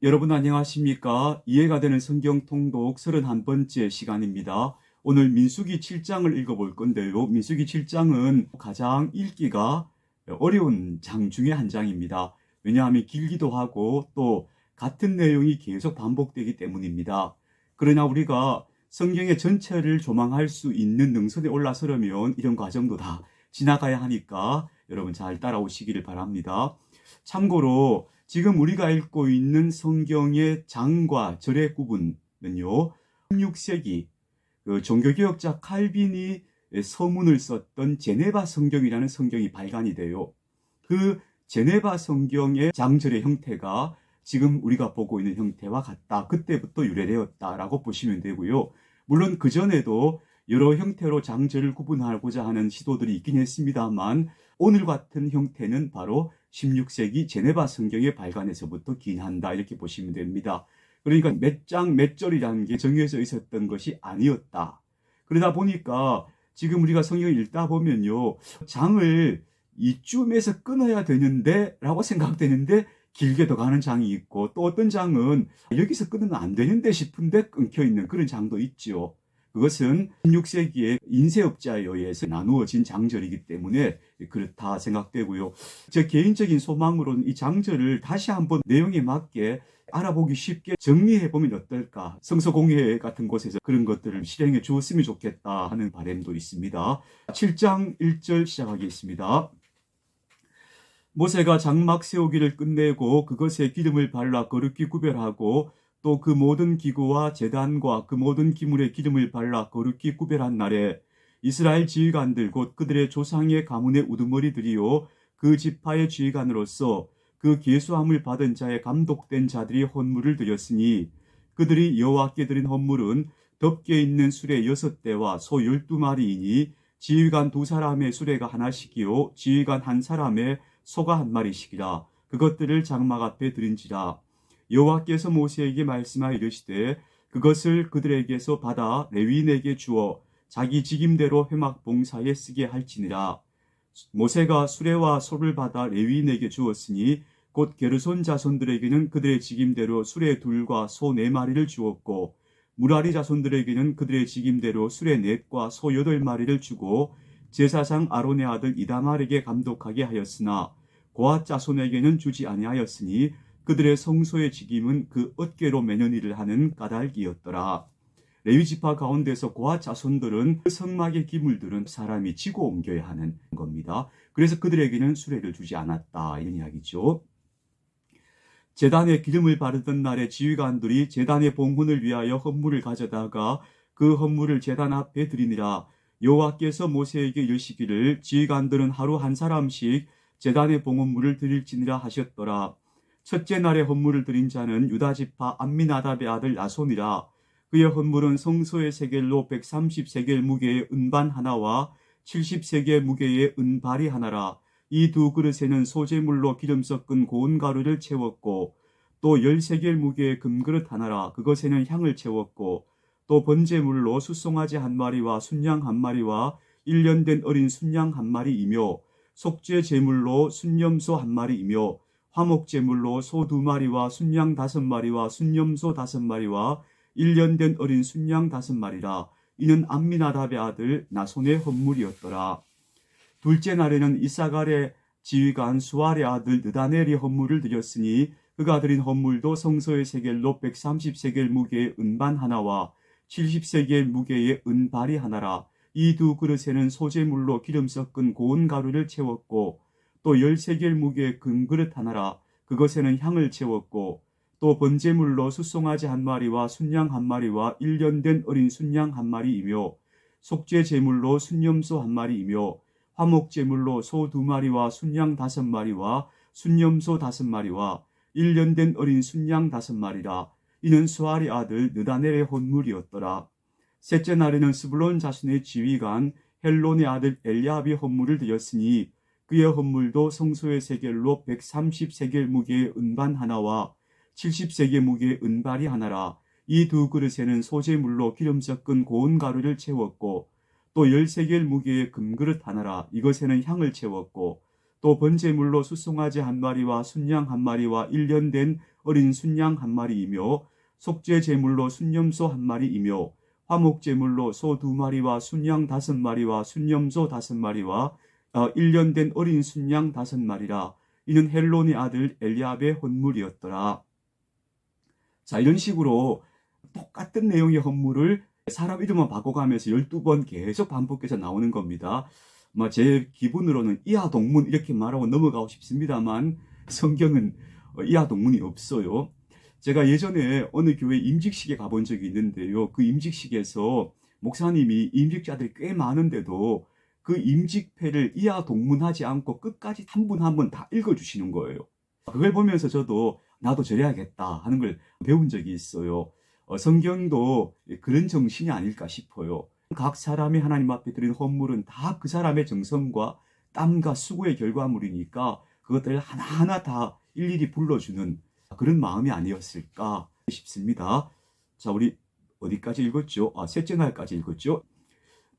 여러분 안녕하십니까? 이해가 되는 성경 통독 31번째 시간입니다. 오늘 민수기 7장을 읽어볼 건데요. 민수기 7장은 가장 읽기가 어려운 장 중에 한 장입니다. 왜냐하면 길기도 하고 또 같은 내용이 계속 반복되기 때문입니다. 그러나 우리가 성경의 전체를 조망할 수 있는 능선에 올라서려면 이런 과정도 다 지나가야 하니까 여러분 잘 따라오시기를 바랍니다. 참고로 지금 우리가 읽고 있는 성경의 장과 절의 구분은요, 16세기 그 종교개혁자 칼빈이 서문을 썼던 제네바 성경이라는 성경이 발간이 돼요. 그 제네바 성경의 장절의 형태가 지금 우리가 보고 있는 형태와 같다. 그때부터 유래되었다라고 보시면 되고요. 물론 그 전에도 여러 형태로 장절을 구분하고자 하는 시도들이 있긴 했습니다만 오늘 같은 형태는 바로 16세기 제네바 성경의 발간에서부터 기인한다 이렇게 보시면 됩니다. 그러니까 몇 장 몇 절이라는 게 정해져 있었던 것이 아니었다. 그러다 보니까 지금 우리가 성경을 읽다 보면요. 장을 이쯤에서 끊어야 되는데 라고 생각되는데 길게 더 가는 장이 있고 또 어떤 장은 여기서 끊으면 안 되는데 싶은데 끊겨 있는 그런 장도 있죠. 그것은 16세기의 인쇄업자에 의해서 나누어진 장절이기 때문에 그렇다 생각되고요. 제 개인적인 소망으로는 이 장절을 다시 한번 내용에 맞게 알아보기 쉽게 정리해 보면 어떨까. 성서공회 같은 곳에서 그런 것들을 실행해 주었으면 좋겠다 하는 바람도 있습니다. 7장 1절 시작하겠습니다. 모세가 장막 세우기를 끝내고 그것에 기름을 발라 거룩히 구별하고 또 그 모든 기구와 재단과 그 모든 기물에 기름을 발라 거룩히 구별한 날에 이스라엘 지휘관들 곧 그들의 조상의 가문의 우두머리들이요 그 지파의 지휘관으로서 그 계수함을 받은 자의 감독된 자들이 헌물을 드렸으니 그들이 여호와께 드린 헌물은 덮개 있는 수레 여섯 대와 소 열두 마리이니 지휘관 두 사람의 수레가 하나씩이요 지휘관 한 사람의 소가 한 마리씩이라. 그것들을 장막 앞에 드린지라 여호와께서 모세에게 말씀하여 이르시되 그것을 그들에게서 받아 레위인에게 주어 자기 직임대로 회막 봉사에 쓰게 할지니라. 모세가 수레와 소를 받아 레위인에게 주었으니 곧 게르손 자손들에게는 그들의 직임대로 수레 둘과 소 네 마리를 주었고 무라리 자손들에게는 그들의 직임대로 수레 넷과 소 여덟 마리를 주고 제사장 아론의 아들 이다말에게 감독하게 하였으나 고아 자손에게는 주지 아니하였으니 그들의 성소의 직임은 그 어깨로 매년 일을 하는 까닭이었더라. 레위 지파 가운데서 고아 자손들은 그 성막의 기물들은 사람이 지고 옮겨야 하는 겁니다. 그래서 그들에게는 수레를 주지 않았다 이런 이야기죠. 재단에 기름을 바르던 날에 지휘관들이 재단의 봉헌을 위하여 헌물을 가져다가 그 헌물을 재단 앞에 드리니라 여호와께서 모세에게 이르시기를 지휘관들은 하루 한 사람씩 재단의 봉헌물을 드릴지니라 하셨더라 첫째 날에 헌물을 드린 자는 유다 지파 암미나답의 아들 나손이라. 그의 헌물은 성소의 세겔로 130세겔 무게의 은반 하나와 70세겔 무게의 은발이 하나라. 이 두 그릇에는 소재물로 기름 섞은 고운 가루를 채웠고 또 열세겔 무게의 금그릇 하나라. 그것에는 향을 채웠고 또 번제물로 숫송아지 한 마리와 순양 한 마리와 1년 된 어린 순양 한 마리이며 속죄 제물로 순염소 한 마리이며 화목 제물로 소 두 마리와 순양 다섯 마리와 순염소 다섯 마리와 1년 된 어린 순양 다섯 마리라 이는 암미나답의 아들 나손의 헌물이었더라. 둘째 날에는 이사갈의 지휘관 수알의 아들 느다넬이 헌물을 드렸으니 그가 드린 헌물도 성소의 세겔로 130세겔 무게의 은반 하나와 70세겔 무게의 은발이 하나라. 이 두 그릇에는 소재물로 기름 섞은 고운 가루를 채웠고 또 10세겔 무게의 금그릇 하나라. 그것에는 향을 채웠고 또 번제물로 숫송아지 한 마리와 순양 한 마리와 1년 된 어린 순양 한 마리이며 속죄 제물로 순염소 한 마리이며 화목 제물로 소 두 마리와 순양 다섯 마리와 순염소 다섯 마리와 1년 된 어린 순양 다섯 마리라 이는 수아리 아들 느다넬의 헌물이었더라 셋째 날에는 스불론 자손의 지휘관 헬론의 아들 엘리압이 헌물을 드렸으니 그의 헌물도 성소의 세겔로 130세겔 무게의 은반 하나와 70세겔 무게의 은발이 하나라. 이 두 그릇에는 소재물로 기름 섞은 고운 가루를 채웠고 또 열세겔 무게의 금그릇 하나라. 이것에는 향을 채웠고 또 번제물로 숫송아지 한 마리와 순양 한 마리와 일년된 어린 순양 한 마리이며 속죄 제물로 순염소 한 마리이며 화목 제물로 소 두 마리와 순양 다섯 마리와 순염소 다섯 마리와 어, 1년 된 어린 순양 다섯 마리라 이는 헬론의 아들 엘리압의 헌물이었더라. 자 이런 식으로 똑같은 내용의 헌물을 사람 이름만 바꿔가면서 12번 계속 반복해서 나오는 겁니다. 뭐제 기분으로는 이하 동문 이렇게 말하고 넘어가고 싶습니다만 성경은 어, 이하 동문이 없어요. 제가 예전에 어느 교회 임직식에 가본 적이 있는데요. 그 임직식에서 목사님이 임직자들이 꽤 많은데도 그 임직패를 이하 동문하지 않고 끝까지 한 분 한 분 다 읽어주시는 거예요. 그걸 보면서 저도 나도 저래야겠다 하는 걸 배운 적이 있어요. 어, 성경도 그런 정신이 아닐까 싶어요. 각 사람이 하나님 앞에 드린 헌물은 다 그 사람의 정성과 땀과 수고의 결과물이니까 그것들을 하나하나 다 일일이 불러주는 그런 마음이 아니었을까 싶습니다. 자, 우리 어디까지 읽었죠? 아, 셋째 날까지 읽었죠?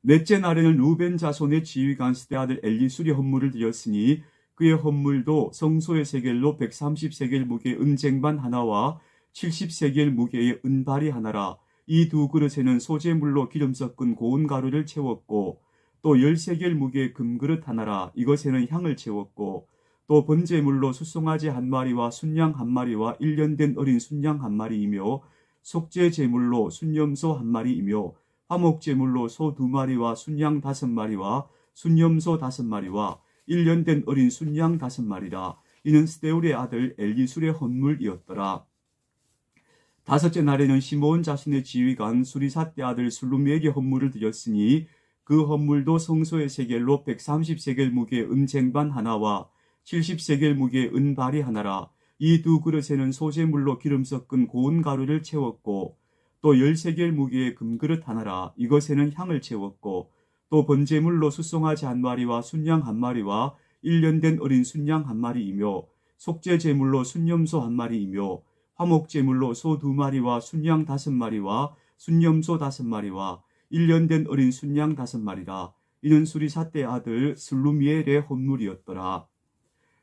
넷째 날에는 루벤 자손의 지휘관 스대 아들 엘리술이 헌물을 드렸으니 그의 헌물도 성소의 세겔로 130세겔 무게 은쟁반 하나와 70세겔 무게의 은발이 하나라. 이 두 그릇에는 소재물로 기름 섞은 고운 가루를 채웠고 또 10세겔 무게의 금그릇 하나라. 이것에는 향을 채웠고 또 번제물로 숫송아지 한 마리와 순양 한 마리와 1년 된 어린 순양 한 마리이며 속죄 제물로 순염소 한 마리이며 화목 제물로 소 두 마리와 순양 다섯 마리와 순염소 다섯 마리와 1년 된 어린 순양 다섯 마리라. 이는 스데울의 아들 엘리술의 헌물이었더라. 다섯째 날에는 시몬 자신의 지휘관 수리사대 아들 술루미에게 헌물을 드렸으니 그 헌물도 성소의 세겔로 130세겔 무게 은쟁반 하나와 70세겔 무게 은발이 하나라. 이 두 그릇에는 소재물로 기름 섞은 고운 가루를 채웠고 또 10세겔 무게의 금그릇 하나라. 이것에는 향을 채웠고 또 번제물로 숫송아지 한 마리와 순양 한 마리와 1년 된 어린 순양 한 마리이며 속죄 제물로 순염소 한 마리이며 화목 제물로 소 두 마리와 순양 다섯 마리와 순염소 다섯 마리와 1년 된 어린 순양 다섯 마리라. 이는 수리사대 아들 슬루미엘의 헌물이었더라.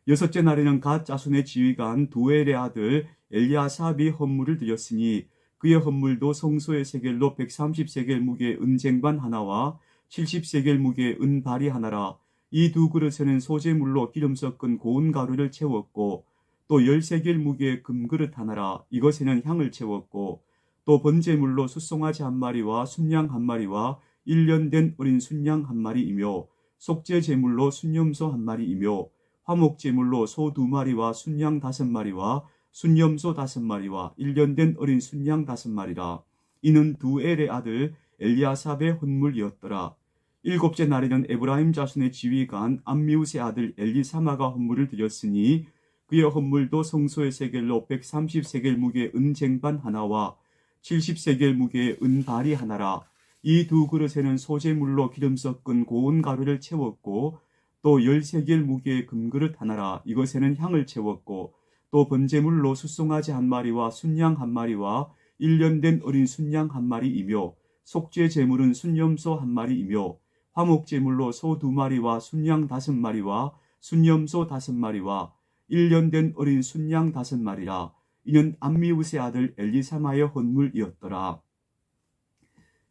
여섯째 날에는 갓 자손의 지휘관 두엘의 아들 엘리아삽이 헌물을 드렸으니 그의 헌물도 성소의 세겔로 130세겔 무게 은쟁반 하나와 70세겔 무게 은발이 하나라. 이 두 그릇에는 소재물로 기름 섞은 고운 가루를 채웠고 또 10세겔 무게의 금그릇 하나라. 이것에는 향을 채웠고 또 번제물로 숫송아지 한 마리와 순양 한 마리와 1년 된 어린 순양 한 마리이며 속죄 제물로 순염소 한 마리이며 화목 제물로 소 두 마리와 순양 다섯 마리와 순염소 다섯 마리와 1년 된 어린 순양 다섯 마리라. 이는 두 엘의 아들 엘리아삽의 헌물이었더라. 일곱째 날에는 에브라임 자손의 지휘관 암미우스의 아들 엘리사마가 헌물을 드렸으니 그의 헌물도 성소의 세겔로 130세겔 무게 은쟁반 하나와 70세겔 무게의 은발이 하나라. 이 두 그릇에는 소재물로 기름 섞은 고운 가루를 채웠고 또 10세겔 무게의 금그릇 하나라. 이것에는 향을 채웠고 또 번제물로 숫송아지 한 마리와 순양 한 마리와 1년 된 어린 순양 한 마리이며 속죄 제물은 순염소 한 마리이며 화목 제물로 소 두 마리와 순양 다섯 마리와 순염소 다섯 마리와 1년 된 어린 순양 다섯 마리라. 이는 암미우스의 아들 엘리사마의 헌물이었더라.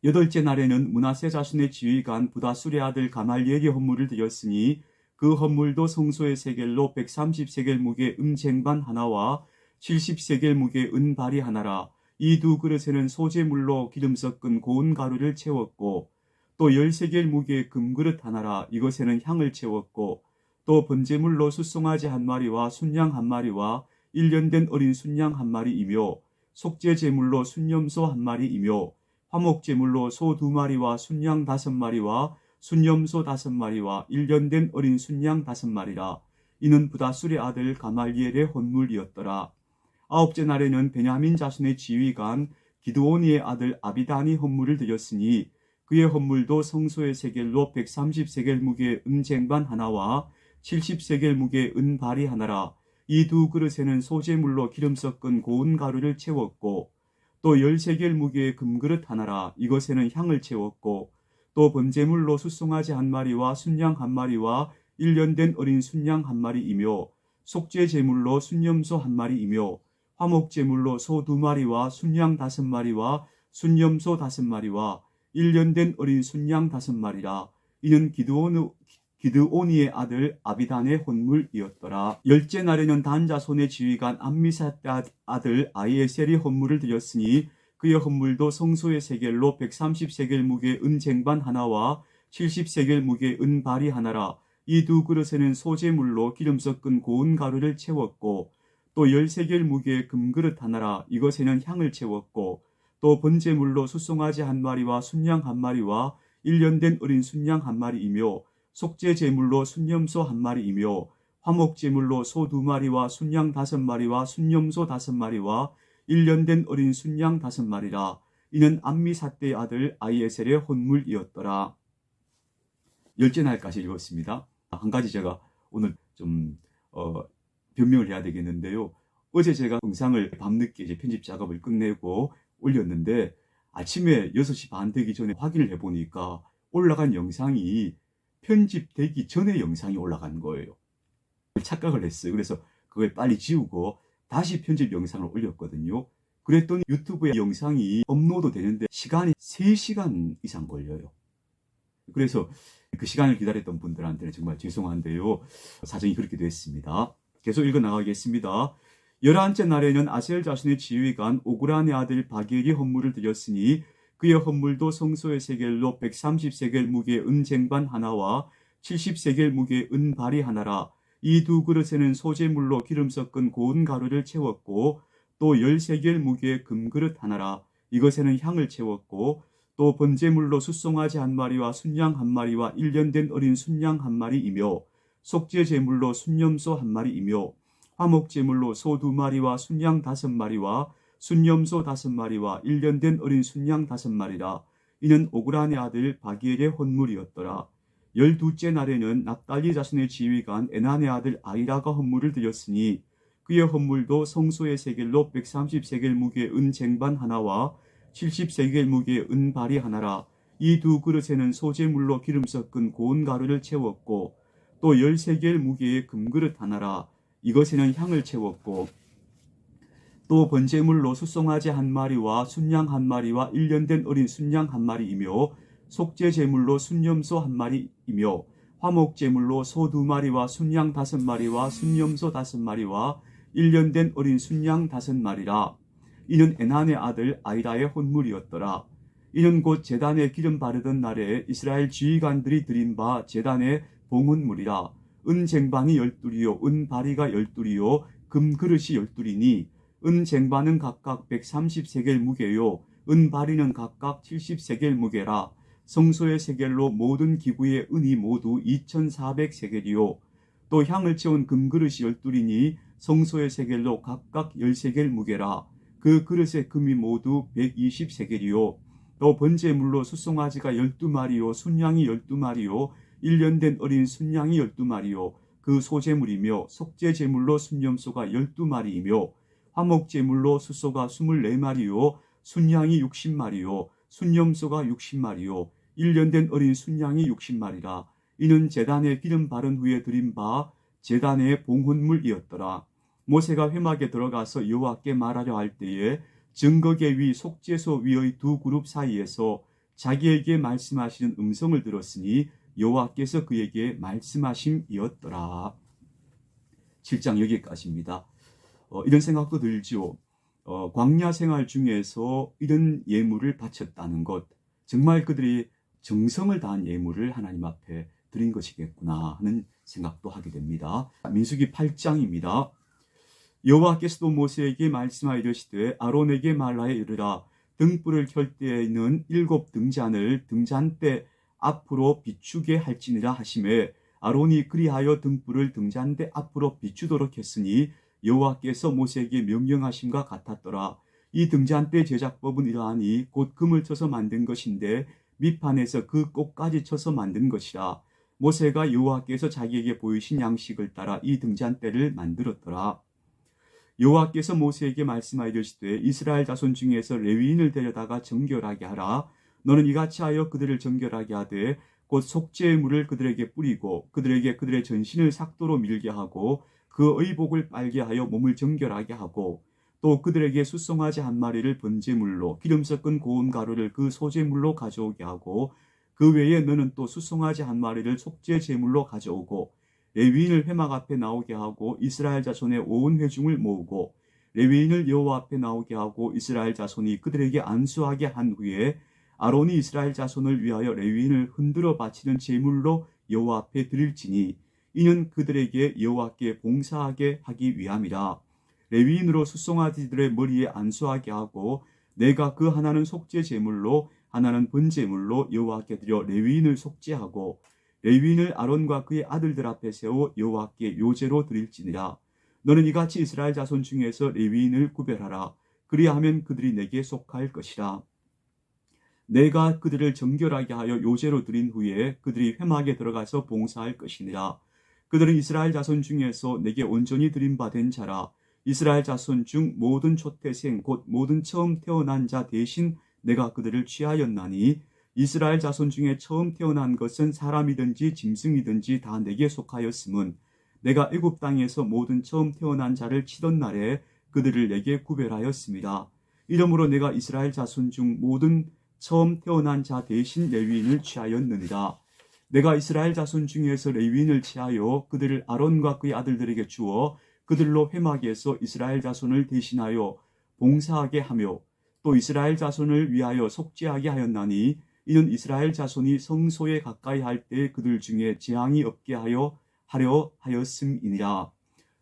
여덟째 날에는 문하세 자신의 지휘관 부다술의 아들 가말리에게 헌물을 드렸으니 그 헌물도 성소의 세겔로 130세겔 무게 음쟁반 하나와 70세겔 무게 은발이 하나라. 이 두 그릇에는 소재물로 기름 섞은 고운 가루를 채웠고 또 10세겔 무게의 금그릇 하나라. 이것에는 향을 채웠고 또 번제물로 숫송아지 한 마리와 순양 한 마리와 1년 된 어린 순양 한 마리이며 속죄 제물로 순염소 한 마리이며 화목 제물로 소 두 마리와 순양 다섯 마리와 순염소 다섯 마리와 1년 된 어린 순양 다섯 마리라. 이는 부다술의 아들 가말리엘의 헌물이었더라. 아홉째 날에는 베냐민 자손의 지휘관 기드오니의 아들 아비단이 헌물을 드렸으니 그의 헌물도 성소의 세겔로 130세겔 무게 은쟁반 하나와 70세겔 무게 은발이 하나라. 이 두 그릇에는 소재물로 기름 섞은 고운 가루를 채웠고 또 10세겔 무게의 금그릇 하나라. 이것에는 향을 채웠고 또 번제물로 숫송아지 한 마리와 순양 한 마리와 1년 된 어린 순양 한 마리이며 속죄 제물로 순염소 한 마리이며 화목 제물로 소 두 마리와 순양 다섯 마리와 순염소 다섯 마리와 1년 된 어린 순양 다섯 마리라 이는 기드온, 기드오니의 아들 아비단의 혼물이었더라. 열째 날에는 단자손의 지휘관 암미사 아들 아이에셀이 혼물을 드렸으니 그의 헌물도 성소의 세겔로 130세겔 무게 은쟁반 하나와 70세겔 무게 은발이 하나라. 이 두 그릇에는 소재물로 기름 섞은 고운 가루를 채웠고 또 10세겔 무게의 금그릇 하나라. 이것에는 향을 채웠고 또 번제물로 수송아지 한 마리와 순양 한 마리와 1년 된 어린 순양 한 마리이며 속죄 제물로 순염소 한 마리이며 화목 제물로 소 두 마리와 순양 다섯 마리와 순염소 다섯 마리와 1년 된 어린 순양 다섯 마리라. 이는 암미사떼의 아들 아이에셀의 혼물이었더라. 열째 날까지 읽었습니다. 한 가지 제가 오늘 좀 어, 변명을 해야 되겠는데요. 어제 제가 영상을 밤늦게 이제 편집 작업을 끝내고 올렸는데 아침에 6시 반 되기 전에 확인을 해보니까 올라간 영상이 편집되기 전에 영상이 올라간 거예요. 착각을 했어요. 그래서 그걸 빨리 지우고 다시 편집 영상을 올렸거든요. 그랬더니 유튜브에 영상이 업로드 되는데 시간이 3시간 이상 걸려요. 그래서 그 시간을 기다렸던 분들한테는 정말 죄송한데요. 사정이 그렇게 됐습니다. 계속 읽어 나가겠습니다. 열한째 날에는 아셀 자신의 지휘관 오그란의 아들 바기엘이 헌물을 드렸으니 그의 헌물도 성소의 세겔로 130세겔 무게 은쟁반 하나와 70세겔 무게 은발이 하나라 이 두 그릇에는 소재물로 기름 섞은 고운 가루를 채웠고 또 13겔 무게의 금그릇 하나라 이것에는 향을 채웠고 또 번제물로 숫송아지 한 마리와 순양 한 마리와 1년 된 어린 순양 한 마리이며 속죄 제물로 순염소 한 마리이며 화목 제물로 소 두 마리와 순양 다섯 마리와 순염소 다섯 마리와 1년 된 어린 순양 다섯 마리라. 이는 오그란의 아들 바기엘의 혼물이었더라 열두째 날에는 납달리 자신의 지휘관 에난의 아들 아이라가 헌물을 드렸으니 그의 헌물도 성소의 세겔로 130세겔 무게 은 쟁반 하나와 70세겔 무게 은 발이 하나라. 이 두 그릇에는 소재물로 기름 섞은 고운 가루를 채웠고 또 13겔 무게의 금그릇 하나라. 이것에는 향을 채웠고 또 번제물로 수송아지 한 마리와 순양 한 마리와 1년 된 어린 순양 한 마리이며 속죄 제물로 순염소 한 마리이며 화목 제물로 소 두 마리와 순양 다섯 마리와 순염소 다섯 마리와 1년 된 어린 순양 다섯 마리라. 이는 에난의 아들 아이라의 혼물이었더라. 이는 곧 제단에 기름 바르던 날에 이스라엘 지휘관들이 드린 바 제단의 봉헌물이라. 은쟁반이 열둘이요 은바리가 열둘이요 금그릇이 열둘이니. 은쟁반은 각각 130세겔 무게요 은바리는 각각 70세겔 무게라 성소의 세겔로 모든 기구의 은이 모두 2400세겔이요. 또 향을 채운 금그릇이 열둘이니 성소의 세겔로 각각 10세겔 무게라. 그 그릇의 금이 모두 120세겔이요. 또 번제물로 수송아지가 12마리요. 순양이 12마리요. 1년 된 어린 순양이 12마리요. 그 소재물이며 속죄 제물로 순염소가 12마리이며 화목 제물로 수소가 24마리요. 순양이 60마리요. 순염소가 60마리요 1년 된 어린 순양이 60마리라 이는 제단에 기름 바른 후에 드린 바 제단의 봉헌물이었더라 모세가 회막에 들어가서 여호와께 말하려 할 때에 증거계 위 속죄소 위의 두 그룹 사이에서 자기에게 말씀하시는 음성을 들었으니 여호와께서 그에게 말씀하심이었더라. 7장 여기까지입니다. 어, 이런 생각도 들지요. 어, 광야 생활 중에서 이런 예물을 바쳤다는 것, 정말 그들이 정성을 다한 예물을 하나님 앞에 드린 것이겠구나 하는 생각도 하게 됩니다. 민수기 8장입니다. 여호와께서도 모세에게 말씀하여 이르시되 아론에게 말하여 이르라 등불을 켤 때에는 일곱 등잔을 등잔대 앞으로 비추게 할지니라 하심에 아론이 그리하여 등불을 등잔대 앞으로 비추도록 했으니 여호와께서 모세에게 명령하심과 같았더라. 이 등잔대 제작법은 이러하니 곧 금을 쳐서 만든 것인데 밑판에서 그 꽃까지 쳐서 만든 것이라. 모세가 여호와께서 자기에게 보이신 양식을 따라 이 등잔대를 만들었더라. 여호와께서 모세에게 말씀하여 이르시되 이스라엘 자손 중에서 레위인을 데려다가 정결하게 하라. 너는 이같이 하여 그들을 정결하게 하되 곧 속죄의 물을 그들에게 뿌리고 그들에게 그들의 전신을 삭도로 밀게 하고 그 의복을 빨게 하여 몸을 정결하게 하고 또 그들에게 수송아지 한 마리를 번제물로 기름 섞은 고운 가루를 그 소제물로 가져오게 하고 그 외에 너는 또 수송아지 한 마리를 속죄 제물로 가져오고 레위인을 회막 앞에 나오게 하고 이스라엘 자손의 온 회중을 모으고 레위인을 여호와 앞에 나오게 하고 이스라엘 자손이 그들에게 안수하게 한 후에 아론이 이스라엘 자손을 위하여 레위인을 흔들어 바치는 제물로 여호와 앞에 드릴지니 이는 그들에게 여호와께 봉사하게 하기 위함이라 레위인으로 수송아지들의 머리에 안수하게 하고 내가 그 하나는 속죄 제물로 하나는 번제물로 여호와께 드려 레위인을 속죄하고 레위인을 아론과 그의 아들들 앞에 세워 여호와께 요제로 드릴지니라. 너는 이같이 이스라엘 자손 중에서 레위인을 구별하라. 그리하면 그들이 내게 속할 것이라. 내가 그들을 정결하게 하여 요제로 드린 후에 그들이 회막에 들어가서 봉사할 것이니라. 그들은 이스라엘 자손 중에서 내게 온전히 드린 바 된 자라 이스라엘 자손 중 모든 초태생 곧 모든 처음 태어난 자 대신 내가 그들을 취하였나니 이스라엘 자손 중에 처음 태어난 것은 사람이든지 짐승이든지 다 내게 속하였음은 내가 애굽 땅에서 모든 처음 태어난 자를 치던 날에 그들을 내게 구별하였습니다. 이러므로 내가 이스라엘 자손 중 모든 처음 태어난 자 대신 레위인을 취하였느니라. 내가 이스라엘 자손 중에서 레위인을 취하여 그들을 아론과 그의 아들들에게 주어 그들로 회막에서 이스라엘 자손을 대신하여 봉사하게 하며 또 이스라엘 자손을 위하여 속죄하게 하였나니 이는 이스라엘 자손이 성소에 가까이 할 때 그들 중에 재앙이 없게 하여 하려 하였음이니라.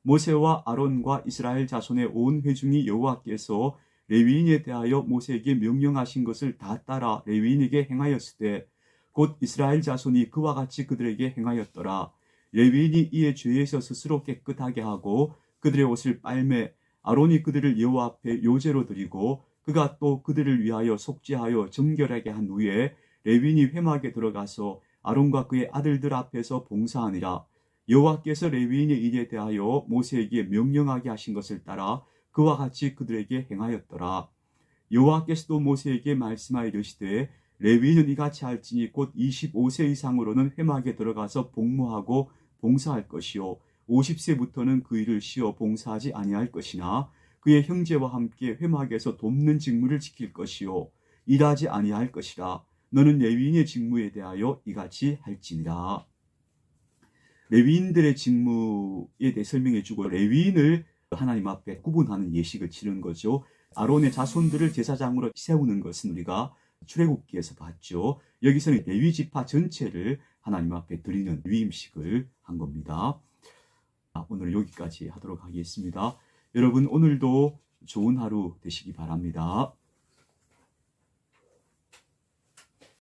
모세와 아론과 이스라엘 자손의 온 회중이 여호와께서 레위인에 대하여 모세에게 명령하신 것을 다 따라 레위인에게 행하였을 때 곧 이스라엘 자손이 그와 같이 그들에게 행하였더라. 레위인이 이에 죄에서 스스로 깨끗하게 하고 그들의 옷을 빨매 아론이 그들을 여호와 앞에 요제로 드리고 그가 또 그들을 위하여 속죄하여 정결하게 한 후에 레위인이 회막에 들어가서 아론과 그의 아들들 앞에서 봉사하니라. 여호와께서 레위인의 일에 대하여 모세에게 명령하게 하신 것을 따라 그와 같이 그들에게 행하였더라. 여호와께서도 모세에게 말씀하여 이르시되 레위인은 이같이 할지니 곧 25세 이상으로는 회막에 들어가서 복무하고 봉사할 것이요 50세부터는 그 일을 쉬어 봉사하지 아니할 것이나 그의 형제와 함께 회막에서 돕는 직무를 지킬 것이요 일하지 아니할 것이라 너는 레위인의 직무에 대하여 이같이 할지니라 레위인들의 직무에 대해 설명해 주고 레위인을 하나님 앞에 구분하는 예식을 치른 거죠. 아론의 자손들을 제사장으로 세우는 것은 우리가 출애굽기에서 봤죠. 여기서는 레위 지파 전체를 하나님 앞에 드리는 위임식을 한 겁니다. 오늘 여기까지 하도록 하겠습니다. 여러분 오늘도 좋은 하루 되시기 바랍니다.